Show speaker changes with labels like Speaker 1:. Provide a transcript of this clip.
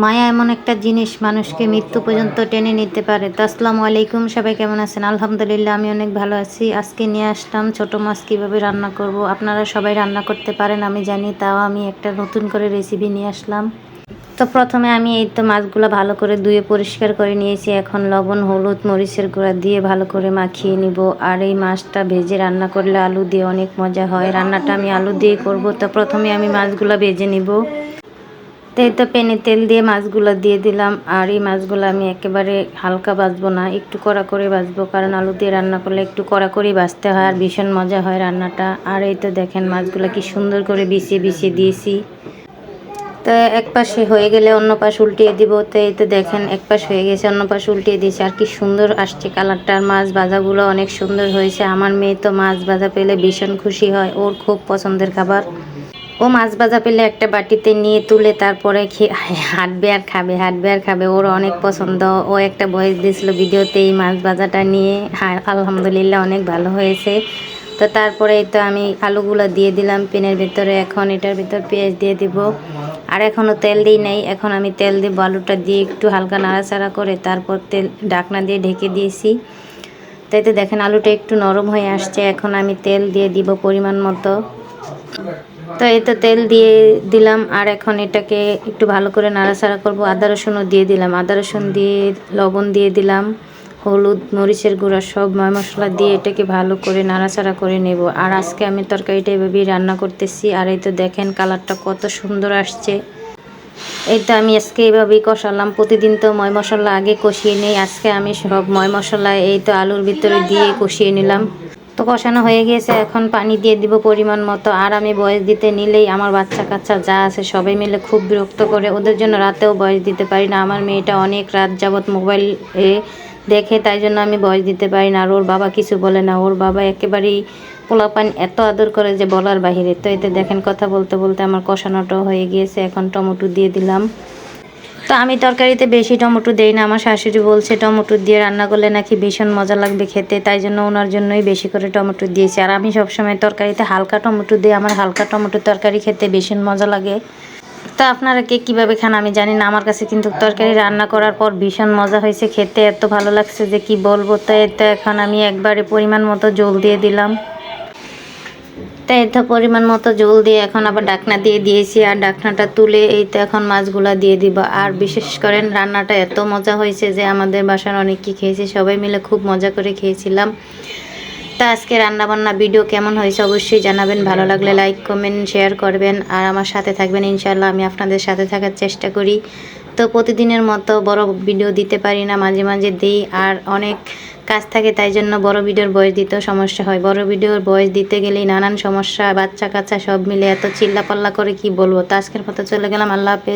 Speaker 1: মায়া এমন একটা জিনিস মানুষকে মৃত্যু পর্যন্ত টেনে নিতে পারে। তো আসসালামু আলাইকুম, সবাই কেমন আছেন? আলহামদুলিল্লাহ, আমি অনেক ভালো আছি। আজকে নিয়ে আসলাম ছোট মাছ কীভাবে রান্না করব। আপনারা সবাই রান্না করতে পারেন, আমি জানি, তাও আমি একটা নতুন করে রেসিপি নিয়ে আসলাম। তো প্রথমে আমি এই তো মাছগুলো ভালো করে ধুয়ে পরিষ্কার করে নিয়েছি। এখন লবণ, হলুদ, মরিচের গুঁড়া দিয়ে ভালো করে মাখিয়ে নিব। আর এই মাছটা ভেজে রান্না করলে আলু দিয়ে অনেক মজা হয়। রান্নাটা আমি আলু দিয়ে করব। তো প্রথমে আমি মাছগুলো ভেজে নিব। তো এই তো পেনে তেল দিয়ে মাছগুলো দিয়ে দিলাম। আর এই মাছগুলো আমি একেবারে হালকা ভাজবো না, একটু কড়া করে ভাজবো, কারণ আলু দিয়ে রান্না করলে একটু কড়া করেই ভাজতে হয় আর ভীষণ মজা হয় রান্নাটা। আর এই তো দেখেন মাছগুলো কি সুন্দর করে বিছিয়ে বিছিয়ে দিয়েছি। তো এক পাশে হয়ে গেলে অন্য পাশ উল্টিয়ে দিব। তো এই তো দেখেন এক পাশ হয়ে গেছে, অন্য পাশ উল্টিয়ে দিয়েছে। আর কি সুন্দর আসছে কালারটা। আর মাছ ভাজাগুলো অনেক সুন্দর হয়েছে। আমার মেয়ে তো মাছ ভাজা পেলে ভীষণ খুশি হয়। ওর খুব পছন্দের খাবার। ও মাছ ভাজা পেলে একটা বাটিতে নিয়ে তুলে তারপরে হাঁটবে আর খাবে, হাঁটবে আর খাবে। ওর অনেক পছন্দ। ও একটা বয়স দিয়েছিল ভিডিওতে এই মাছ ভাজাটা নিয়ে। হ্যাঁ আলহামদুলিল্লাহ অনেক ভালো হয়েছে। তো তারপরে তো আমি আলুগুলো দিয়ে দিলাম পেনের ভিতরে। এখন এটার ভিতর পেঁয়াজ দিয়ে দিব। আর এখনও তেল দিই নাই। এখন আমি তেল দিব আলুটা দিয়ে একটু হালকা নাড়াচাড়া করে তারপর তেল ডাকনা দিয়ে ঢেকে দিয়েছি। তাই তো দেখেন, আলুটা একটু নরম হয়ে আসছে। এখন আমি তেল দিয়ে দিব পরিমাণ মতো। তো এই তো তেল দিয়ে দিলাম, আর এখন এটাকে একটু ভালো করে নাড়াচাড়া করব। আদা রসুনও দিয়ে দিলাম। আদা রসুন দিয়ে লবণ দিয়ে দিলাম, হলুদ, মরিচের গুঁড়া সব ময় মশলা দিয়ে এটাকে ভালো করে নাড়াচাড়া করে নেব। আর আজকে আমি তরকারিটা এভাবেই রান্না করতেছি, আর এই তো দেখেন কালারটা কত সুন্দর আসছে। এই তো আমি আজকে এইভাবেই কষালাম। প্রতিদিন তো ময় মশলা আগে কষিয়ে নিই, আজকে আমি সব ময় মশলা এই তো আলুর ভিতরে দিয়ে কষিয়ে নিলাম। কষানো হয়ে গিয়েছে, এখন পানি দিয়ে দিব পরিমাণ মতো। আর আমি বয়স দিতে নিলেই আমার বাচ্চা কাচ্চা যা আছে সবাই মিলে খুব বিরক্ত করে, ওদের জন্য রাতেও বয়স দিতে পারি না। আমার মেয়েটা অনেক রাত যাবৎ মোবাইল দেখে, তাই জন্য আমি বয়স দিতে পারি না। আর ওর বাবা কিছু বলে না। ওর বাবা একেবারেই পোলাপান এত আদর করে যে বলার বাহিরে। তো এতে দেখেন, কথা বলতে বলতে আমার কষানোটাও হয়ে গিয়েছে। এখন টমেটো দিয়ে দিলাম। তো আমি তরকারিতে বেশি টমেটো দেই না। আমার শাশুড়ি বলছে, টমেটো দিয়ে রান্না করলে নাকি ভীষণ মজা লাগবে খেতে। তাই জন্য ওনার জন্যই বেশি করে টমেটো দিয়েছি। আর আমি সবসময় তরকারিতে হালকা টমেটো দিই। আমার হালকা টমেটো তরকারি খেতে ভীষণ মজা লাগে। তো আপনারা কে কীভাবে খান আমি জানি না। আমার কাছে কিন্তু তরকারি রান্না করার পর ভীষণ মজা হয়েছে খেতে। এত ভালো লাগছে যে কি বলব। তো এতে এখন আমি একবারে পরিমাণ মতো জল দিয়ে দিলাম। তো এত পরিমাণ মতো জল দিয়ে এখন আবার ডাকনা দিয়ে দিয়েছি, আর ডাকনাটা তুলে এই তো এখন মাছগুলা দিয়ে দিব। আর বিশেষ করেন রান্নাটা এত মজা হয়েছে যে আমাদের বাসার অনেক কি খেয়েছি, সবাই মিলে খুব মজা করে খেয়েছিলাম। তা আজকে রান্নাবান্না ভিডিও কেমন হয়েছে অবশ্যই জানাবেন, ভালো লাগলে লাইক, কমেন্ট, শেয়ার করবেন। আর আমার সাথে থাকবেন ইনশাল্লাহ আমি আপনাদের সাথে থাকার চেষ্টা করি। তো প্রতিদিনের মতো বড় ভিডিও দিতে পারি না, মাঝে মাঝে দিই আর অনেক কাজ থাকে তাই জন্য বড় ভিডিওর বয়স দিতেও সমস্যা হয়। বড় ভিডিওর বয়স দিতে গেলেই নানান সমস্যা বাচ্চা কাচ্চা সব মিলে এত চিল্লাপাল্লা করে কি বলব? তো আজকের মতো চলে গেলাম, আল্লাহ হাফেজ।